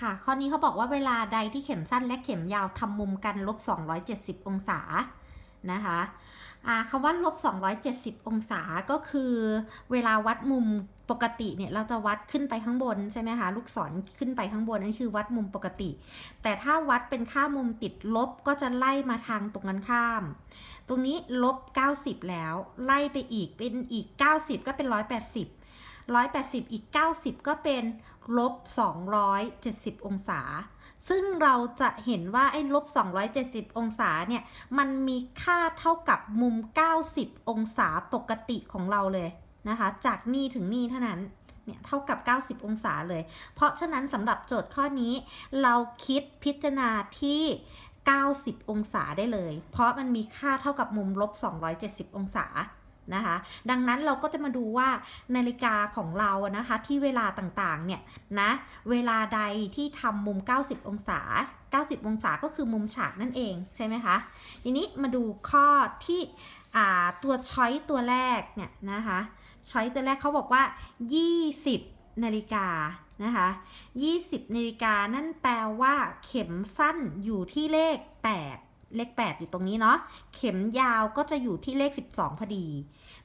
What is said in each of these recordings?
ค่ะ ข้อนี้เขาบอกว่าเวลาใดที่เข็มสั้นและเข็มยาวทำมุมกันลบ 270 องศานะคะคำว่าลบ 270 องศาก็คือเวลาวัดมุมปกติเนี่ยเราจะวัดขึ้นไปข้างบนใช่ไหมคะลูกศรขึ้นไปข้างบนนั่นคือวัดมุมปกติ แต่ถ้าวัดเป็นค่ามุมติดลบก็จะไล่มาทางตรงกันข้าม ตรงนี้ลบ 90 แล้วไล่ไปอีกเป็นอีก 90 ก็เป็น 180 180 อีก 90 ก็เป็นลบ 270 องศา ซึ่งเราจะเห็นว่าไอ้ลบ 270 องศาเนี่ย มันมีค่าเท่ากับมุม 90 องศาปกติของเราเลยนะคะ จากนี่ถึงนี่เท่านั้น เนี่ยเท่ากับ 90 องศาเลย เพราะฉะนั้นสำหรับโจทย์ข้อนี้ เราคิดพิจารณาที่ 90 องศาได้เลย เพราะมันมีค่าเท่ากับมุมลบ 270 องศา นะคะ ดังนั้นเราก็จะมาดูว่านาฬิกาของเรานะคะที่เวลาต่างๆเนี่ยนะเวลาใดที่ทำมุม 90 องศา 90 องศาก็คือมุมฉากนั่นเองใช่ไหมคะ ทีนี้มาดูข้อที่ตัวช้อยตัวแรกเนี่ยนะคะช้อยตัวแรกเขาบอกว่า 20 นาฬิกานะคะ20 นาฬิกานั่นแปลว่าเข็มสั้นอยู่ที่เลข 8 เลข 8 อยู่ตรงนี้เนาะ เข็มยาวก็จะอยู่ที่เลข 12 พอดี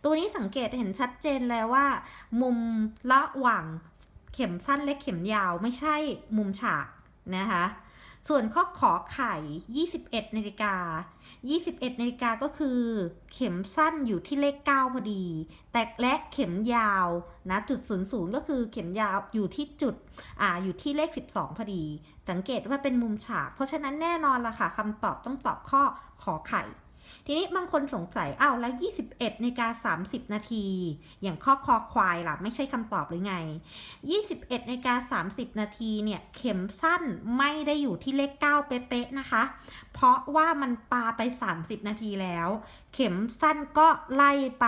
ตัวนี้สังเกตเห็นชัดเจนแลยว่า มุมระหว่างเข็มสั้นและเข็มยาวไม่ใช่มุมฉากนะคะ ส่วนข้อขอไข่ 21นาฬิกา 21นาฬิกาก็คือ เข็มสั้นอยู่ที่เลข 9 พอดี แต่และเข็มยาวนะจุดศูนย์ศูนย์ก็คือเข็มยาวอยู่ที่จุดอ่าอยู่ที่เลข 12 พอดี สังเกตว่าเป็นมุมฉาก เพราะฉะนั้นแน่นอนละค่ะคำตอบต้องตอบข้อขอไข่ ทีนี้บางคนสงสัยอ้าวแล้ว 21นาฬิกา30 นาที อย่างข้อคอควายล่ะ ไม่ใช่คำตอบหรือไง 21นาฬิกา30 นาทีเนี่ย เข็มสั้นไม่ได้อยู่ที่เลข 9 เป๊ะๆนะคะ เพราะว่ามันปาไป 30 นาทีแล้ว เข็มสั้นก็ไล่ไป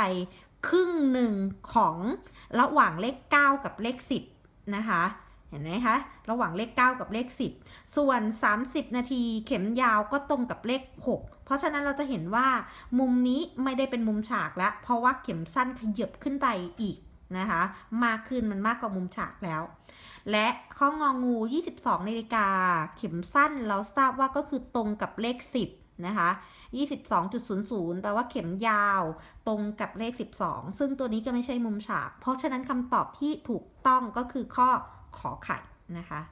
ครึ่งหนึ่งของระหว่างเลข 9 กับเลข 10 นะคะ เห็นไหมคะ ระหว่างเลข 9 กับเลข 10 ส่วน 30 นาทีเข็มยาวก็ตรงกับเลข 6 เพราะฉะนั้นเราจะเห็นว่ามุมนี้ไม่ได้เป็นมุมฉากแล้ว เพราะว่าเข็มสั้นขยับขึ้นไปอีกนะคะ มากขึ้นมันมากกว่ามุมฉากแล้ว และข้ององู 22นาฬิกาเข็มสั้นเราทราบว่าก็คือตรงกับเลข 10 นะคะ 22.00 แปลว่าเข็มยาวตรงกับเลข 12 ซึ่งตัวนี้ก็ไม่ใช่มุมฉาก เพราะฉะนั้นคำตอบที่ถูกต้องก็คือข้อ ขอไข่นะคะ